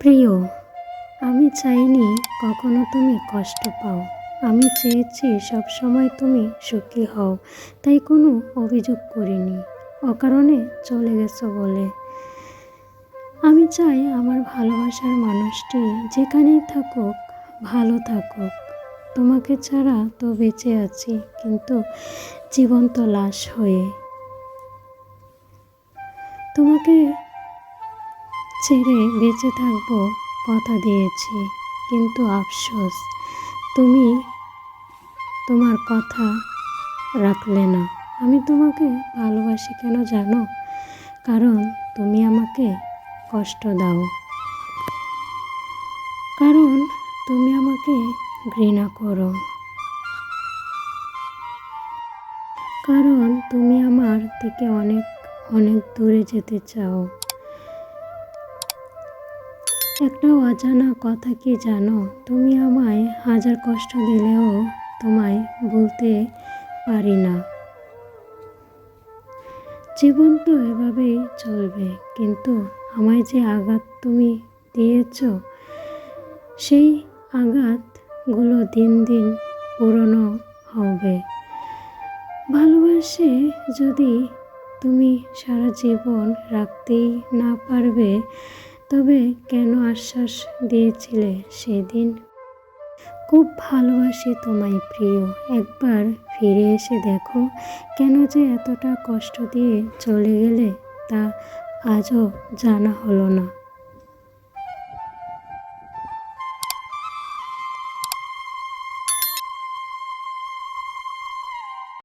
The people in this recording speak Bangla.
প্রিয়, আমি চাইনি কখনো তুমি কষ্ট পাও। আমি চেয়েছি সবসময় তুমি সুখী হও, তাই কোনো অভিযোগ করিনি। অকারণে চলে গেছো বলে। আমি চাই আমার ভালোবাসার মানুষটি যেখানেই থাকুক, ভালো থাকুক। তোমাকে ছাড়া তো বেঁচে আছি, কিন্তু জীবন্ত লাশ হয়ে। তোমাকে ছেড়ে বেঁচে থাকব, কথা দিয়েছি। কিন্তু আফসোস, তুমি তোমার কথা রাখলে না। আমি তোমাকে ভালোবাসি কেন জানো? কারণ তুমি আমাকে কষ্ট দাও। কারণ তুমি আমাকে ঘৃণা করো। কারণ তুমি আমার থেকে অনেক অনেক দূরে যেতে চাও। একটা অজানা কথা কি জানো? তুমি আমায় হাজার কষ্ট দিলেও তোমায় বলতে পারি না। জীবন তো এভাবেই চলবে, কিন্তু আমায় যে আঘাত তুমি দিয়েছ, সেই আঘাতগুলো দিন দিন পুরনো হবে। ভালোবাসে যদি তুমি সারা জীবন রাখতেই না পারবে তবে কেন আশ্বাস দিয়েছিলে সেদিন? খুব ভালোবাসি তোমায় প্রিয়। একবার ফিরে এসে দেখো কেন যে এতটা কষ্ট দিয়ে চলে গেলে তা আজও জানা হলো না।